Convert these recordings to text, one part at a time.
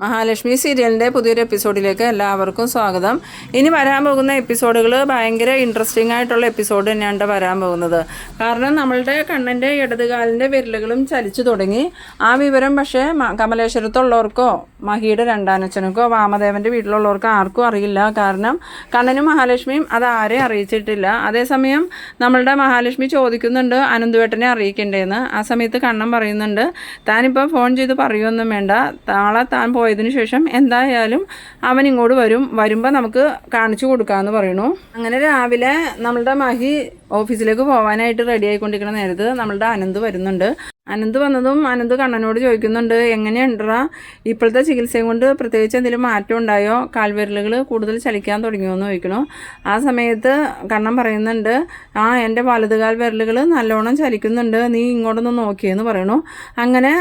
മഹാലക്ഷ്മി സീരിയലിന്റെ പുതിയൊരു എപ്പിസോഡിലേക്ക് എല്ലാവർക്കും സ്വാഗതം. ഇനി വരാൻ പോകുന്ന എപ്പിസോഡുകൾ ഭയങ്കര ഇൻട്രസ്റ്റിംഗ് ആയിട്ടുള്ള എപ്പിസോഡ് തന്നെയാണ് വരാൻ പോകുന്നത്. കാരണം നമ്മളുടെ കണ്ണന്റെ ഇടതുകാലിന്റെ വിരലുകളും ചലിച്ചു തുടങ്ങി. ആ വിവരം പക്ഷേ കമലേശ്വരത്തുള്ളവർക്കോ മഹിയുടെ രണ്ടാനച്ഛനക്കോ വാമദേവന്റെ വീട്ടിലുള്ളവർക്കോ ആർക്കും അറിയില്ല. കാരണം കണ്ണനും മഹാലക്ഷ്മിയും അത് ആരെയും അറിയിച്ചിട്ടില്ല. അതേസമയം നമ്മളുടെ മഹാലക്ഷ്മി ചോദിക്കുന്നുണ്ട് അനന്തുവേട്ടനെ അറിയിക്കണ്ടേന്ന്. ആ സമയത്ത് കണ്ണൻ പറയുന്നുണ്ട് താനിപ്പോൾ ഫോൺ ചെയ്ത് പറയുമൊന്നും വേണ്ട. നാളെ താൻ പോയതിനു ശേഷം എന്തായാലും അവൻ ഇങ്ങോട്ട് വരും. വരുമ്പോൾ നമുക്ക് കാണിച്ചു കൊടുക്കാമെന്ന് പറയണു അങ്ങനെ രാവിലെ നമ്മളുടെ മഹി ഓഫീസിലേക്ക് പോകാനായിട്ട് റെഡി ആയിക്കൊണ്ടിരിക്കുന്ന നേരത്ത് നമ്മളുടെ അനന്ത് വരുന്നുണ്ട്. അനന്ത് വന്നതും അനന്ത് കണ്ണനോട് ചോദിക്കുന്നുണ്ട് എങ്ങനെയുണ്ടറാ ഇപ്പോഴത്തെ ചികിത്സയും കൊണ്ട് പ്രത്യേകിച്ച് എന്തെങ്കിലും മാറ്റം ഉണ്ടായോ? കാൽവിരലുകൾ കൂടുതൽ ചലിക്കാൻ തുടങ്ങിയോ എന്ന് ചോദിക്കണു ആ സമയത്ത് കണ്ണൻ പറയുന്നുണ്ട് ആ എന്റെ വലതുകാൽ വിരലുകൾ നല്ലോണം ചലിക്കുന്നുണ്ട് നീ ഇങ്ങോട്ടൊന്ന് നോക്കിയെന്ന് പറയണു അങ്ങനെ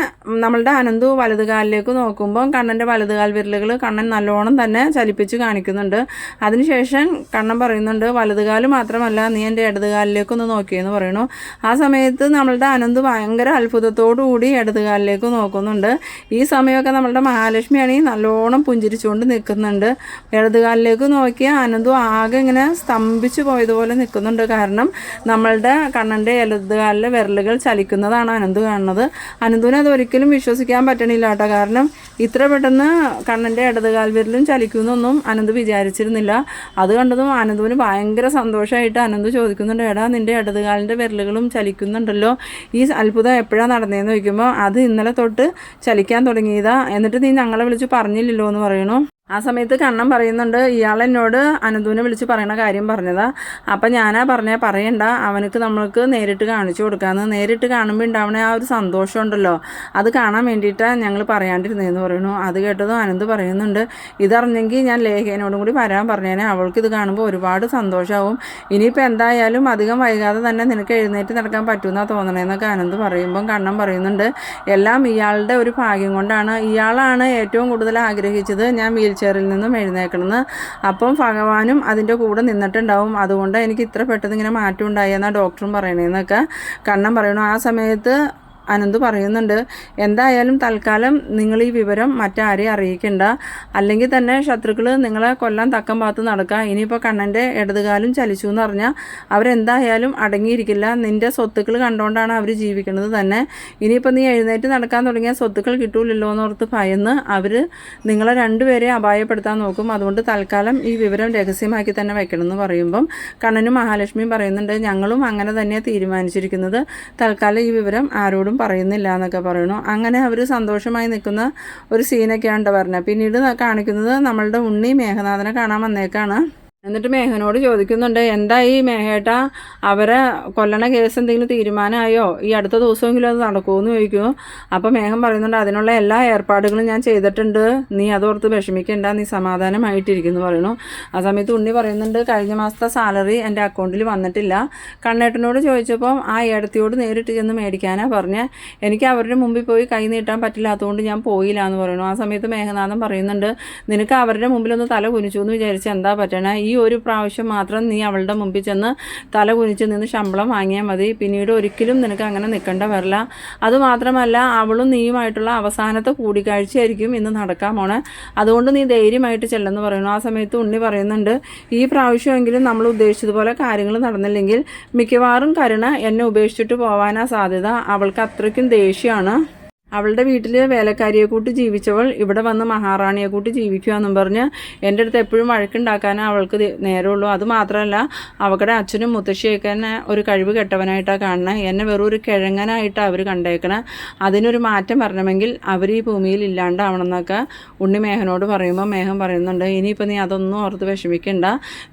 നമ്മളുടെ അനന്തു വലതുകാലിലേക്ക് നോക്കുമ്പോൾ കണ്ണന്റെ വലതുകാൽ വിരലുകൾ കണ്ണൻ നല്ലോണം തന്നെ ചലിപ്പിച്ച് കാണിക്കുന്നുണ്ട്. അതിനുശേഷം കണ്ണൻ പറയുന്നുണ്ട് വലതുകാൽ മാത്രമല്ല നീ എന്റെ ഇടതുകാലിലേക്കൊന്ന് നോക്കിയെന്ന് പറയണു ആ സമയത്ത് നമ്മളുടെ അനന്ത് ഭയങ്കര അത്ഭുതത്തോടു കൂടി ഇടതുകാലിലേക്ക് നോക്കുന്നുണ്ട്. ഈ സമയമൊക്കെ നമ്മളുടെ മഹാലക്ഷ്മിയാണെങ്കിൽ നല്ലോണം പുഞ്ചിരിച്ചുകൊണ്ട് നിൽക്കുന്നുണ്ട്. ഇടതുകാലിലേക്ക് നോക്കി അനന്തു ആകെ ഇങ്ങനെ സ്തംഭിച്ചു പോയതുപോലെ നിൽക്കുന്നുണ്ട്. കാരണം നമ്മളുടെ കണ്ണന്റെ ഇടതുകാലിലെ വിരലുകൾ ചലിക്കുന്നതാണ് അനന്തു കാണുന്നത്. അനന്തുവിനെ അത് ഒരിക്കലും വിശ്വസിക്കാൻ പറ്റണില്ല കേട്ടോ. കാരണം ഇത്ര പെട്ടെന്ന് കണ്ണന്റെ ഇടതുകാൽ വിരലും ചലിക്കുമെന്നൊന്നും അനന്ത് വിചാരിച്ചിരുന്നില്ല. അത് കണ്ടതും അനന്തുവിന് ഭയങ്കര സന്തോഷമായിട്ട് അനന്ത് ചോദിക്കുന്നുണ്ട് എടാ നിന്റെ ഇടതുകാലിന്റെ വിരലുകളും ചലിക്കുന്നുണ്ടല്ലോ. ഈ അത്ഭുതം എപ്പോഴാണ് നടന്നതെന്ന് ചോദിക്കുമ്പോൾ അത് ഇന്നലെ തൊട്ട് ചലിക്കാൻ തുടങ്ങിയതാ. എന്നിട്ട് നീ ഞങ്ങളെ വിളിച്ച് പറഞ്ഞില്ലല്ലോ എന്ന് പറയണു. ആ സമയത്ത് കണ്ണൻ പറയുന്നുണ്ട് ഇയാൾ എന്നോട് അനന്തുവിനെ വിളിച്ച് പറയണ കാര്യം പറഞ്ഞതാ. അപ്പം ഞാനാ പറഞ്ഞാൽ പറയണ്ട. അവനക്ക് നമ്മൾക്ക് നേരിട്ട് കാണിച്ചു കൊടുക്കാമെന്ന് നേരിട്ട് കാണുമ്പോൾ ഉണ്ടാവണ ആ ഒരു സന്തോഷം ഉണ്ടല്ലോ. അത് കാണാൻ വേണ്ടിയിട്ടാണ് ഞങ്ങൾ പറയാണ്ടിരുന്നതെന്ന് പറയുന്നു. അത് കേട്ടതും അനന്ത് പറയുന്നുണ്ട് ഇതറിഞ്ഞെങ്കിൽ ഞാൻ ലേഖനോടും കൂടി വരാൻ പറഞ്ഞേനെ. അവൾക്ക് ഇത് കാണുമ്പോൾ ഒരുപാട് സന്തോഷമാവും ഇനിയിപ്പോൾ എന്തായാലും അധികം വൈകാതെ തന്നെ നിനക്ക് എഴുന്നേറ്റ് നടക്കാൻ പറ്റുമെന്നാണ് തോന്നണേന്നൊക്കെ അനന്ത് പറയുമ്പം കണ്ണൻ പറയുന്നുണ്ട്. എല്ലാം ഇയാളുടെ ഒരു ഭാഗ്യം കൊണ്ടാണ്. ഇയാളാണ് ഏറ്റവും കൂടുതൽ ആഗ്രഹിച്ചത്. ഞാൻ വീൽ ചെയറിൽ നിന്നും എഴുന്നേക്കണമെന്ന് അപ്പം ഭഗവാനും അതിന്റെ കൂടെ നിന്നിട്ടുണ്ടാവും. അതുകൊണ്ട് എനിക്ക് ഇത്ര പെട്ടെന്ന് ഇങ്ങനെ മാറ്റം ഉണ്ടായി എന്നാണ് ഡോക്ടറും പറയണേന്നൊക്കെ കണ്ണം പറയണു. ആ സമയത്ത് അനന്ത് പറയുന്നുണ്ട് എന്തായാലും തൽക്കാലം നിങ്ങൾ ഈ വിവരം മറ്റാരെയും അറിയിക്കണ്ട. അല്ലെങ്കിൽ തന്നെ ശത്രുക്കൾ നിങ്ങളെ കൊല്ലാൻ തക്കം പാത്ത് നടക്കുക ഇനിയിപ്പോൾ കണ്ണന്റെ ഇടതുകാലും ചലിച്ചു എന്ന് പറഞ്ഞാൽ അവരെന്തായാലും അടങ്ങിയിരിക്കില്ല. നിന്റെ സ്വത്തുക്കൾ കണ്ടുകൊണ്ടാണ് അവർ ജീവിക്കുന്നത് തന്നെ. ഇനിയിപ്പോൾ നീ എഴുന്നേറ്റ് നടക്കാൻ തുടങ്ങിയ സ്വത്തുക്കൾ കിട്ടൂലല്ലോ എന്നോർത്ത് ഭയന്ന് അവർ നിങ്ങളെ രണ്ടുപേരെ അപായപ്പെടുത്താൻ നോക്കും. അതുകൊണ്ട് തൽക്കാലം ഈ വിവരം രഹസ്യമാക്കി തന്നെ വെക്കണമെന്ന് പറയുമ്പം കണ്ണനും മഹാലക്ഷ്മിയും പറയുന്നുണ്ട് ഞങ്ങളും അങ്ങനെ തന്നെയാണ് തീരുമാനിച്ചിരിക്കുന്നത്. തൽക്കാലം ഈ വിവരം ആരോടും പറയുന്നില്ല എന്നൊക്കെ പറയണു അങ്ങനെ അവർ സന്തോഷമായി നിൽക്കുന്ന ഒരു സീനൊക്കെയാണ് പറഞ്ഞത് പിന്നീട് കാണിക്കുന്നത് നമ്മളുടെ ഉണ്ണി മേഘനാഥനെ കാണാൻ വന്നേക്കാണ്. എന്നിട്ട് മേഘനോട് ചോദിക്കുന്നുണ്ട് ഈ മേഘേട്ട അവരെ കൊല്ലണ കേസ് എന്തെങ്കിലും തീരുമാനമായോ? ഈ അടുത്ത ദിവസമെങ്കിലും അത് നടക്കുമെന്ന് ചോദിക്കും. അപ്പോൾ മേഘം പറയുന്നുണ്ട് അതിനുള്ള എല്ലാ ഏർപ്പാടുകളും ഞാൻ ചെയ്തിട്ടുണ്ട്. നീ അതോർത്ത് വിഷമിക്കേണ്ട നീ സമാധാനമായിട്ടിരിക്കുന്നു പറയണു ആ സമയത്ത് ഉണ്ണി പറയുന്നുണ്ട് കഴിഞ്ഞ മാസത്തെ സാലറി എന്റെ അക്കൗണ്ടിൽ വന്നിട്ടില്ല. കണ്ണേട്ടനോട് ചോദിച്ചപ്പോൾ ആ ഏടത്തിയോട് നേരിട്ട് ചെന്ന് മേടിക്കാനാണ് പറഞ്ഞ്. എനിക്ക് അവരുടെ മുമ്പിൽ പോയി കൈ നീട്ടാൻ പറ്റില്ലാത്തതുകൊണ്ട് ഞാൻ പോയില്ല എന്ന് പറയുന്നു. ആ സമയത്ത് മേഘനാഥൻ പറയുന്നുണ്ട് നിനക്ക് അവരുടെ മുമ്പിലൊന്ന് തല കുനിച്ചു എന്ന് വിചാരിച്ച് എന്താ പറ്റണേ? ഈ ഒരു പ്രാവശ്യം മാത്രം നീ അവളുടെ മുമ്പിൽ ചെന്ന് തല കുനിച്ച് നിന്ന് ശമ്പളം വാങ്ങിയാൽ മതി. പിന്നീട് ഒരിക്കലും നിനക്ക് അങ്ങനെ നിൽക്കേണ്ട വരില്ല. അതുമാത്രമല്ല അവളും നീയുമായിട്ടുള്ള അവസാനത്തെ കൂടിക്കാഴ്ചയായിരിക്കും ഇന്ന് നടക്കാൻ പോണേ. അതുകൊണ്ട് നീ ധൈര്യമായിട്ട് ചെല്ലെന്ന് പറയുന്നു. ആ സമയത്ത് ഉണ്ണി പറയുന്നുണ്ട് ഈ പ്രാവശ്യമെങ്കിലും നമ്മൾ ഉദ്ദേശിച്ചതുപോലെ കാര്യങ്ങൾ നടന്നില്ലെങ്കിൽ മിക്കവാറും കരുണ എന്നെ ഉപേക്ഷിച്ചിട്ട് പോകാനാ സാധ്യത. അവൾക്ക് അത്രയ്ക്കും ദേഷ്യമാണ്. അവളുടെ വീട്ടിൽ വേലക്കാരിയെ കൂട്ടി ജീവിച്ചവൾ ഇവിടെ വന്ന് മഹാറാണിയെ കൂട്ടി ജീവിക്കുക എന്നും പറഞ്ഞ് എന്റെ അടുത്ത് എപ്പോഴും വഴക്കുണ്ടാക്കാനേ അവൾക്ക് നേരമുള്ളൂ. അത് മാത്രമല്ല അവളുടെ അച്ഛനും മുത്തശ്ശിയൊക്കെ തന്നെ ഒരു കഴിവ് കെട്ടവനായിട്ടാണ് കാണുന്നത് എന്നെ വെറും ഒരു കിഴങ്ങനായിട്ടാണ് അവർ കണ്ടേക്കണേ. അതിനൊരു മാറ്റം വരണമെങ്കിൽ അവർ ഈ ഭൂമിയിൽ ഇല്ലാണ്ടാവണം എന്നൊക്കെ ഉണ്ണി മേഹനോട് പറയുമ്പോൾ മേഘം പറയുന്നുണ്ട്. ഇനിയിപ്പോൾ നീ അതൊന്നും ഓർത്ത് വിഷമിക്കണ്ട.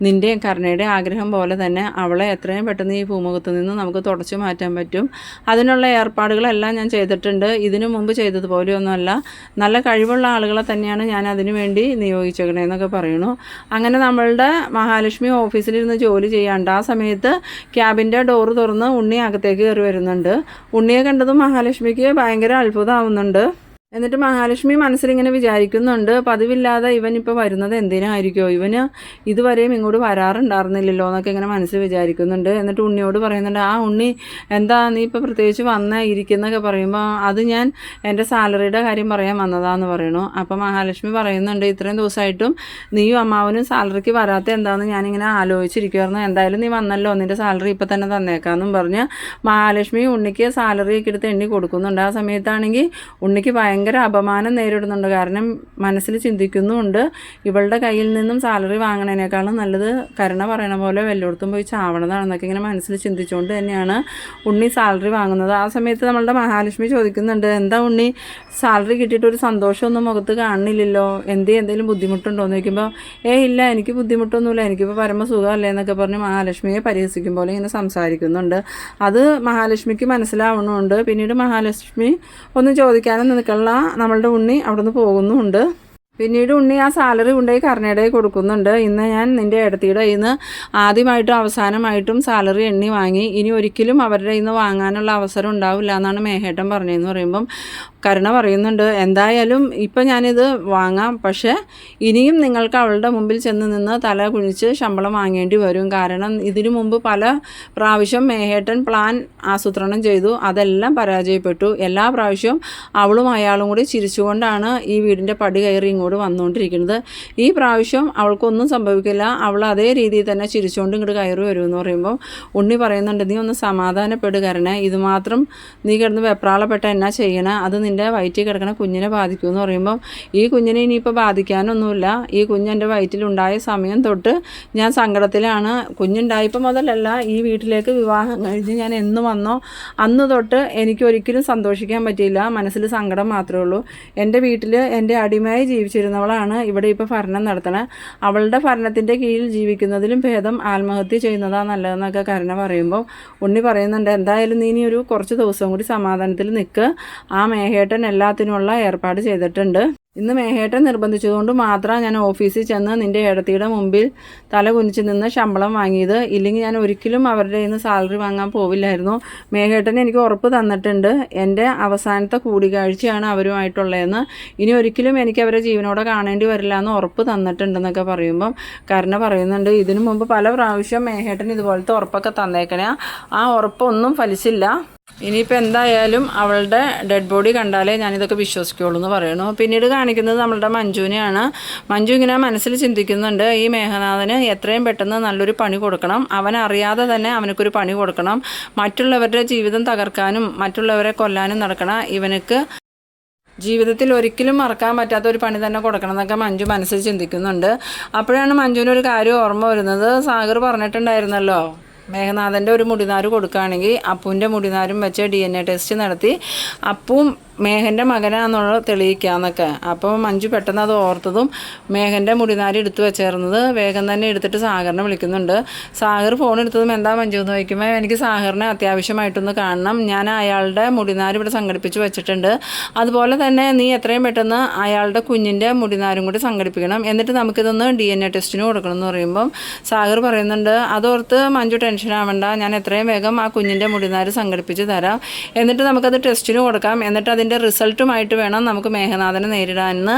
നിന്റെയും കരുണയുടെയും ആഗ്രഹം പോലെ തന്നെ അവളെ എത്രയും പെട്ടെന്ന് ഈ ഭൂമുഖത്ത് നിന്ന് നമുക്ക് തുടച്ചു മാറ്റാൻ പറ്റും. അതിനുള്ള ഏർപ്പാടുകളെല്ലാം ഞാൻ ചെയ്തിട്ടുണ്ട്. ഇതിനു മുമ്പ് ചെയ്തതുപോലെയൊന്നുമല്ല. നല്ല കഴിവുള്ള ആളുകളെ തന്നെയാണ് ഞാൻ അതിനു വേണ്ടി നിയോഗിച്ചേക്കണേന്നൊക്കെ പറയണു അങ്ങനെ നമ്മളുടെ മഹാലക്ഷ്മി ഓഫീസിലിരുന്ന് ജോലി ചെയ്യാണ്ട് ആ സമയത്ത് ക്യാബിന്റെ ഡോറ് തുറന്ന് ഉണ്ണി അകത്തേക്ക് കയറി വരുന്നുണ്ട്. ഉണ്ണിയെ കണ്ടതും മഹാലക്ഷ്മിക്ക് ഭയങ്കര അത്ഭുതമാവുന്നുണ്ട്. എന്നിട്ട് മഹാലക്ഷ്മി മനസ്സിലിങ്ങനെ വിചാരിക്കുന്നുണ്ട് പതിവില്ലാതെ ഇവൻ ഇപ്പോൾ വരുന്നത് എന്തിനായിരിക്കുമോ ഇവന് ഇതുവരെയും ഇങ്ങോട്ട് വരാറുണ്ടായിരുന്നില്ലല്ലോ എന്നൊക്കെ ഇങ്ങനെ മനസ്സിൽ വിചാരിക്കുന്നുണ്ട്. എന്നിട്ട് ഉണ്ണിയോട് പറയുന്നുണ്ട് ആ ഉണ്ണി എന്താ നീ ഇപ്പോൾ പ്രത്യേകിച്ച് വന്ന ഇരിക്കുന്നൊക്കെ പറയുമ്പോൾ അത് ഞാൻ എന്റെ സാലറിയുടെ കാര്യം പറയാൻ വന്നതാന്ന് പറയണു അപ്പോൾ മഹാലക്ഷ്മി പറയുന്നുണ്ട് ഇത്രയും ദിവസമായിട്ടും നീയും അമ്മാവനും സാലറിക്ക് വരാത്ത എന്താണെന്ന് ഞാനിങ്ങനെ ആലോചിച്ചിരിക്കുമായിരുന്നു എന്തായാലും നീ വന്നല്ലോ നിന്റെ സാലറി ഇപ്പം തന്നെ തന്നേക്കാമെന്നും പറഞ്ഞ് മഹാലക്ഷ്മി ഉണ്ണിക്ക് സാലറിയൊക്കെ എടുത്ത് എണ്ണി കൊടുക്കുന്നുണ്ട്. ആ സമയത്താണെങ്കിൽ ഉണ്ണിക്ക് ഭയങ്കര അപമാനം നേരിടുന്നുണ്ട്. കാരണം മനസ്സിൽ ചിന്തിക്കുന്നുമുണ്ട്. ഇവളുടെ കയ്യിൽ നിന്നും സാലറി വാങ്ങണതിനേക്കാളും നല്ലത് കരുണ പറയണ പോലെ വല്ലയിടത്തും പോയി ചാവണതാണെന്നൊക്കെ ഇങ്ങനെ മനസ്സിൽ ചിന്തിച്ചുകൊണ്ട് തന്നെയാണ് ഉണ്ണി സാലറി വാങ്ങുന്നത്. ആ സമയത്ത് നമ്മളുടെ മഹാലക്ഷ്മി ചോദിക്കുന്നുണ്ട് എന്താ ഉണ്ണി സാലറി കിട്ടിയിട്ട് ഒരു സന്തോഷമൊന്നും മുഖത്ത് കാണുന്നില്ലല്ലോ എന്തേ എന്തെങ്കിലും ബുദ്ധിമുട്ടുണ്ടോ? എന്ന് ചോദിക്കുമ്പോൾ ഏ ഇല്ല എനിക്ക് ബുദ്ധിമുട്ടൊന്നുമില്ല. എനിക്കിപ്പോൾ പരമസുഖമല്ലേ എന്നൊക്കെ പറഞ്ഞ് മഹാലക്ഷ്മിയെ പരിഹസിക്കും പോലെ ഇങ്ങനെ സംസാരിക്കുന്നുണ്ട്. അത് മഹാലക്ഷ്മിക്ക് മനസ്സിലാവണമുണ്ട് പിന്നീട് മഹാലക്ഷ്മി ഒന്ന് ചോദിക്കാനും നിൽക്കള്ള നമ്മളുടെ ഉണ്ണി അവിടുന്ന് പോകുന്നുമുണ്ട്. പിന്നീട് ഉണ്ണി ആ സാലറി കൊണ്ടുപോയി കർണയുടെ കൊടുക്കുന്നുണ്ട്. ഇന്ന് ഞാൻ നിന്റെ ഇടത്തിയുടെ നിന്ന് ആദ്യമായിട്ടും അവസാനമായിട്ടും സാലറി എണ്ണി വാങ്ങി. ഇനി ഒരിക്കലും അവരുടെ ഇന്ന് വാങ്ങാനുള്ള അവസരം ഉണ്ടാവില്ല എന്നാണ് മേഹേട്ടൻ പറഞ്ഞതെന്ന് പറയുമ്പം കരുണ പറയുന്നുണ്ട്. എന്തായാലും ഇപ്പം ഞാനിത് വാങ്ങാം. പക്ഷേ ഇനിയും നിങ്ങൾക്ക് അവളുടെ മുമ്പിൽ ചെന്ന് നിന്ന് തല കുഴിച്ച് ശമ്പളം വാങ്ങേണ്ടി വരും. കാരണം ഇതിനു മുമ്പ് പല പ്രാവശ്യം മേഹേട്ടൻ പ്ലാൻ ആസൂത്രണം ചെയ്തു. അതെല്ലാം പരാജയപ്പെട്ടു. എല്ലാ പ്രാവശ്യവും അവളും അയാളും കൂടി ചിരിച്ചുകൊണ്ടാണ് ഈ വീടിന്റെ പടി കയറി ഇങ്ങോട്ട് വന്നുകൊണ്ടിരിക്കുന്നത് ഈ പ്രാവശ്യം അവൾക്കൊന്നും സംഭവിക്കില്ല അവൾ അതേ രീതിയിൽ തന്നെ ചിരിച്ചുകൊണ്ട് ഇങ്ങോട്ട് കയറി എന്ന് പറയുമ്പോൾ ഉണ്ണി പറയുന്നുണ്ട് നീ ഒന്ന് സമാധാനപ്പെടുകരണേ ഇതുമാത്രം ഇത് മാത്രം നീ കിടന്ന് വെപ്രാളപ്പെട്ട എന്നാ ചെയ്യണേ അത് നിന്റെ വയറ്റിൽ കിടക്കണ കുഞ്ഞിനെ ബാധിക്കുമെന്ന് പറയുമ്പോൾ ഈ കുഞ്ഞിനെ ഇനിയിപ്പോൾ ബാധിക്കാനൊന്നുമില്ല ഈ കുഞ്ഞ് എന്റെ വയറ്റിലുണ്ടായ സമയം തൊട്ട് ഞാൻ സങ്കടത്തിലാണ് കുഞ്ഞുണ്ടായപ്പോൾ മുതലല്ല ഈ വീട്ടിലേക്ക് വിവാഹം കഴിഞ്ഞ് ഞാൻ എന്ന് വന്നോ അന്ന് തൊട്ട് എനിക്ക് ഒരിക്കലും സന്തോഷിക്കാൻ പറ്റിയില്ല മനസ്സിൽ സങ്കടം മാത്രമേ ഉള്ളൂ എന്റെ വീട്ടിൽ എന്റെ അടിമയായി ജീവിച്ചിരുന്നവളാണ് ഇവിടെ ഇപ്പോൾ ഭരണം നടത്തണത് അവളുടെ ഭരണത്തിന്റെ കീഴിൽ ജീവിക്കുന്നതിലും ഭേദം ആത്മഹത്യ ചെയ്യുന്നതാണ് നല്ലതെന്നൊക്കെ കരുണ പറയുമ്പോൾ ഉണ്ണി പറയുന്നുണ്ട്. എന്തായാലും നീ ഇനി ഒരു കുറച്ച് ദിവസം കൂടി സമാധാനത്തിൽ നിൽക്ക് ആ മേഘേട്ടൻ എല്ലാത്തിനുമുള്ള ഏർപ്പാട് ചെയ്തിട്ടുണ്ട്. ഇന്ന് മേഹേട്ടൻ നിർബന്ധിച്ചതുകൊണ്ട് മാത്രം ഞാൻ ഓഫീസിൽ ചെന്ന് നിന്റെ ഏടത്തിയുടെ മുമ്പിൽ തല കുനിച്ച് നിന്ന് ശമ്പളം വാങ്ങിയത്. ഇല്ലെങ്കിൽ ഞാൻ ഒരിക്കലും അവരുടെ നിന്ന് സാലറി വാങ്ങാൻ പോവില്ലായിരുന്നു. മേഹേട്ടൻ എനിക്ക് ഉറപ്പ് തന്നിട്ടുണ്ട്. എന്റെ അവസാനത്തെ കൂടിക്കാഴ്ചയാണ് അവരുമായിട്ടുള്ളതെന്ന്. ഇനി ഒരിക്കലും എനിക്ക് അവരെ ജീവനോടെ കാണേണ്ടി വരില്ല എന്ന് ഉറപ്പ് തന്നിട്ടുണ്ടെന്നൊക്കെ പറയുമ്പം കരുണ പറയുന്നുണ്ട്. ഇതിനു മുമ്പ് പല പ്രാവശ്യം മേഹേട്ടൻ ഇതുപോലത്തെ ഉറപ്പൊക്കെ തന്നേക്കണേ. ആ ഉറപ്പൊന്നും ഫലിച്ചില്ല. ഇനിയിപ്പോൾ എന്തായാലും അവളുടെ ഡെഡ് ബോഡി കണ്ടാലേ ഞാനിതൊക്കെ വിശ്വസിക്കുള്ളൂ എന്ന് പറയുന്നു. പിന്നീട് കാണിക്കുന്നത് നമ്മളുടെ മഞ്ജുവിനെയാണ്. മഞ്ജു ഇങ്ങനെ മനസ്സിൽ ചിന്തിക്കുന്നുണ്ട് ഈ മേഘനാഥന് എത്രയും പെട്ടെന്ന് നല്ലൊരു പണി കൊടുക്കണം. അവൻ അറിയാതെ തന്നെ അവനക്കൊരു പണി കൊടുക്കണം. മറ്റുള്ളവരുടെ ജീവിതം തകർക്കാനും മറ്റുള്ളവരെ കൊല്ലാനും നടക്കണ ഇവനക്ക് ജീവിതത്തിൽ ഒരിക്കലും മറക്കാൻ പറ്റാത്ത ഒരു പണി തന്നെ കൊടുക്കണം എന്നൊക്കെ മഞ്ജു മനസ്സിൽ ചിന്തിക്കുന്നുണ്ട്. അപ്പോഴാണ് മഞ്ജുവിനൊരു കാര്യം ഓർമ്മ വരുന്നത്. സാഗർ പറഞ്ഞിട്ടുണ്ടായിരുന്നല്ലോ മേഘനാഥന്റെ ഒരു മുടിനാര് കൊടുക്കുകയാണെങ്കിൽ അപ്പൂന്റെ മുടിനാരും വെച്ച് ഡി എൻ എ ടെസ്റ്റ് നടത്തി. അപ്പും മേഘന്റെ മകനാണെന്നുള്ളത് തെളിയിക്കാന്നൊക്കെ. അപ്പോൾ മഞ്ജു പെട്ടെന്ന് അത് ഓർത്തതും മേഘന്റെ മുടിനാരി എടുത്തു വെച്ചേർന്നത് വേഗം തന്നെ എടുത്തിട്ട് സാഗറിനെ വിളിക്കുന്നുണ്ട്. സാഗർ ഫോൺ എടുത്തതും എന്താ മഞ്ജു എന്ന് ചോദിക്കുമ്പോൾ എനിക്ക് സാഗറിനെ അത്യാവശ്യമായിട്ടൊന്ന് കാണണം. ഞാൻ അയാളുടെ മുടിനാരി ഇവിടെ സംഘടിപ്പിച്ച് വെച്ചിട്ടുണ്ട്. അതുപോലെ തന്നെ നീ എത്രയും പെട്ടെന്ന് അയാളുടെ കുഞ്ഞിന്റെ മുടിനാരും കൂടി സംഘടിപ്പിക്കണം. എന്നിട്ട് നമുക്കിതൊന്ന് ഡി എൻ എ ടെസ്റ്റിന് കൊടുക്കണം എന്ന് പറയുമ്പം സാഗർ പറയുന്നുണ്ട് അതോർത്ത് മഞ്ജു ടെൻഷൻ ആവണ്ട. ഞാൻ എത്രയും വേഗം ആ കുഞ്ഞിന്റെ മുടിനാര് സംഘടിപ്പിച്ച് തരാം. എന്നിട്ട് നമുക്കത് ടെസ്റ്റിന് കൊടുക്കാം. എന്നിട്ട് അതിന്റെ റിസൾട്ടുമായിട്ട് വേണം നമുക്ക് മേഘനാഥനെ നേരിടാനെന്ന്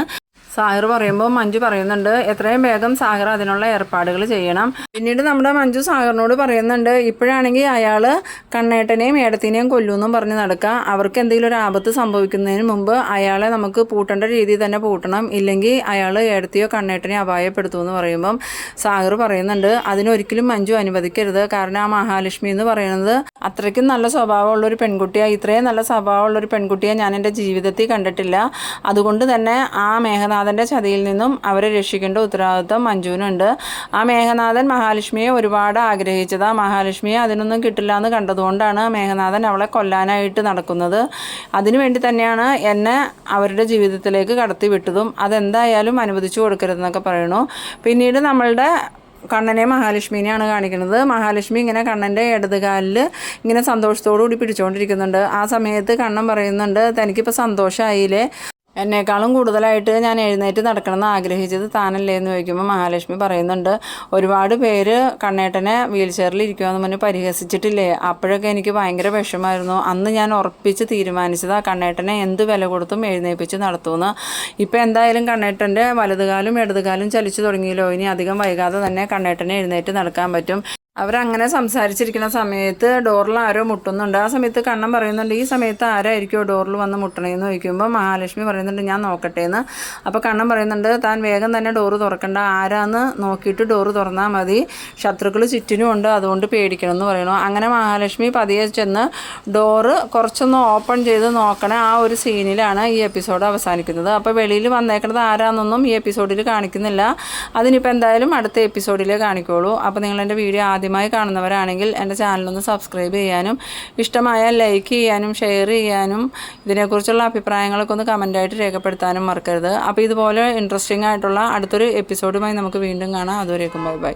സാഗർ പറയുമ്പോൾ മഞ്ജു പറയുന്നുണ്ട് എത്രയും വേഗം സാഗർ അതിനുള്ള ഏർപ്പാടുകൾ ചെയ്യണം. പിന്നീട് നമ്മുടെ മഞ്ജു സാഗറിനോട് പറയുന്നുണ്ട് ഇപ്പോഴാണെങ്കിൽ അയാൾ കണ്ണേട്ടനെയും ഏടത്തിനെയും കൊല്ലുമെന്നും പറഞ്ഞ് നടക്കുക അവർക്ക് എന്തെങ്കിലും ഒരു ആപത്ത് സംഭവിക്കുന്നതിന് മുമ്പ് അയാളെ നമുക്ക് പൂട്ടേണ്ട രീതിയിൽ തന്നെ പൂട്ടണം. ഇല്ലെങ്കിൽ അയാൾ ഏടത്തിയോ കണ്ണേട്ടനെയോ അപായപ്പെടുത്തുമെന്ന് പറയുമ്പം സാഗർ പറയുന്നുണ്ട് അതിനൊരിക്കലും മഞ്ജു അനുവദിക്കരുത്. കാരണം ആ മഹാലക്ഷ്മി എന്ന് പറയുന്നത് അത്രയ്ക്കും നല്ല സ്വഭാവമുള്ള ഒരു പെൺകുട്ടിയാണ് ഇത്രയും നല്ല സ്വഭാവമുള്ള ഒരു പെൺകുട്ടിയെ ഞാൻ എന്റെ ജീവിതത്തിൽ കണ്ടിട്ടില്ല. അതുകൊണ്ട് തന്നെ ആ മേഘനാഥന്റെ ചതിയിൽ നിന്നും അവരെ രക്ഷിക്കേണ്ട ഉത്തരവാദിത്വം മഞ്ജുവിനുണ്ട്. ആ മേഘനാഥൻ മഹാലക്ഷ്മിയെ ഒരുപാട് ആഗ്രഹിച്ചത്. മഹാലക്ഷ്മിയെ അതിനൊന്നും കിട്ടില്ല എന്ന് കണ്ടതുകൊണ്ടാണ് മേഘനാഥൻ അവളെ കൊല്ലാനായിട്ട് നടക്കുന്നത്. അതിനുവേണ്ടി തന്നെയാണ് എന്നെ അവരുടെ ജീവിതത്തിലേക്ക് കടത്തി വിട്ടതും അതെന്തായാലും അനുവദിച്ചു കൊടുക്കരുതെന്നൊക്കെ പറയണു പിന്നീട് നമ്മളുടെ കണ്ണനെ മഹാലക്ഷ്മിനെയാണ് കാണിക്കുന്നത്. മഹാലക്ഷ്മി ഇങ്ങനെ കണ്ണന്റെ ഇടതുകാലിൽ ഇങ്ങനെ സന്തോഷത്തോടു കൂടി പിടിച്ചുകൊണ്ടിരിക്കുന്നുണ്ട് ആ സമയത്ത് കണ്ണൻ പറയുന്നുണ്ട് തനിക്കിപ്പോൾ സന്തോഷമായില്ലേ എന്നേക്കാളും കൂടുതലായിട്ട് ഞാൻ എഴുന്നേറ്റ് നടക്കണമെന്ന് ആഗ്രഹിച്ചത് താനല്ലേ എന്ന് ചോദിക്കുമ്പോൾ മഹാലക്ഷ്മി പറയുന്നുണ്ട് ഒരുപാട് പേര് കണ്ണേട്ടനെ വീൽ ചെയറിൽ ഇരിക്കുമെന്ന് പറഞ്ഞ് പരിഹസിച്ചിട്ടില്ലേ? അപ്പോഴൊക്കെ എനിക്ക് ഭയങ്കര വിഷമായിരുന്നു അന്ന് ഞാൻ ഉറപ്പിച്ച് തീരുമാനിച്ചതാ കണ്ണേട്ടനെ എന്ത് വില കൊടുത്തും എഴുന്നേൽപ്പിച്ച് നടത്തുമെന്ന്. ഇപ്പം എന്തായാലും കണ്ണേട്ടന്റെ വലതുകാലും ഇടതുകാലും ചലിച്ചു തുടങ്ങിയല്ലോ. ഇനി അധികം വൈകാതെ തന്നെ കണ്ണേട്ടനെ എഴുന്നേറ്റ് നടക്കാൻ പറ്റും. അവരങ്ങനെ സംസാരിച്ചിരിക്കുന്ന സമയത്ത് ഡോറിൽ ആരോ മുട്ടുന്നുണ്ട്. ആ സമയത്ത് കണ്ണൻ പറയുന്നുണ്ട് ഈ സമയത്ത് ആരായിരിക്കുമോ ഡോറിൽ വന്ന് മുട്ടണേന്ന്? ചോദിക്കുമ്പോൾ മഹാലക്ഷ്മി പറയുന്നുണ്ട് ഞാൻ നോക്കട്ടെ എന്ന് അപ്പോൾ കണ്ണൻ പറയുന്നുണ്ട് താൻ വേഗം തന്നെ ഡോറ് തുറക്കണ്ട. ആരാന്ന് നോക്കിയിട്ട് ഡോറ് തുറന്നാൽ മതി. ശത്രുക്കൾ ചുറ്റിനും ഉണ്ട് അതുകൊണ്ട് പേടിക്കണം എന്ന് പറയണു. അങ്ങനെ മഹാലക്ഷ്മി പതിയെ ചെന്ന് ഡോറ് കുറച്ചൊന്ന് ഓപ്പൺ ചെയ്ത് നോക്കണ ആ ഒരു സീനിലാണ് ഈ എപ്പിസോഡ് അവസാനിക്കുന്നത്. അപ്പോൾ വെളിയിൽ വന്നേക്കുന്നത് ആരാന്നൊന്നും ഈ എപ്പിസോഡിൽ കാണിക്കുന്നില്ല. അതിനിപ്പോൾ എന്തായാലും അടുത്ത എപ്പിസോഡിലേ കാണിക്കുള്ളൂ അപ്പോൾ നിങ്ങളെന്റെ വീഡിയോ വീഡിയോ ആദ്യമായി കാണുന്നവരാണെങ്കിൽ എന്റെ ചാനലൊന്ന് സബ്സ്ക്രൈബ് ചെയ്യാനും ഇഷ്ടമായാൽ ലൈക്ക് ചെയ്യാനും ഷെയർ ചെയ്യാനും ഇതിനെക്കുറിച്ചുള്ള അഭിപ്രായങ്ങളൊക്കെ ഒന്ന് കമന്റായിട്ട് രേഖപ്പെടുത്താനും മറക്കരുത്. അപ്പോൾ ഇതുപോലെ ഇൻട്രസ്റ്റിംഗ് ആയിട്ടുള്ള അടുത്തൊരു എപ്പിസോഡുമായി നമുക്ക് വീണ്ടും കാണാം. അതുവരേക്കും ബൈ ബൈ.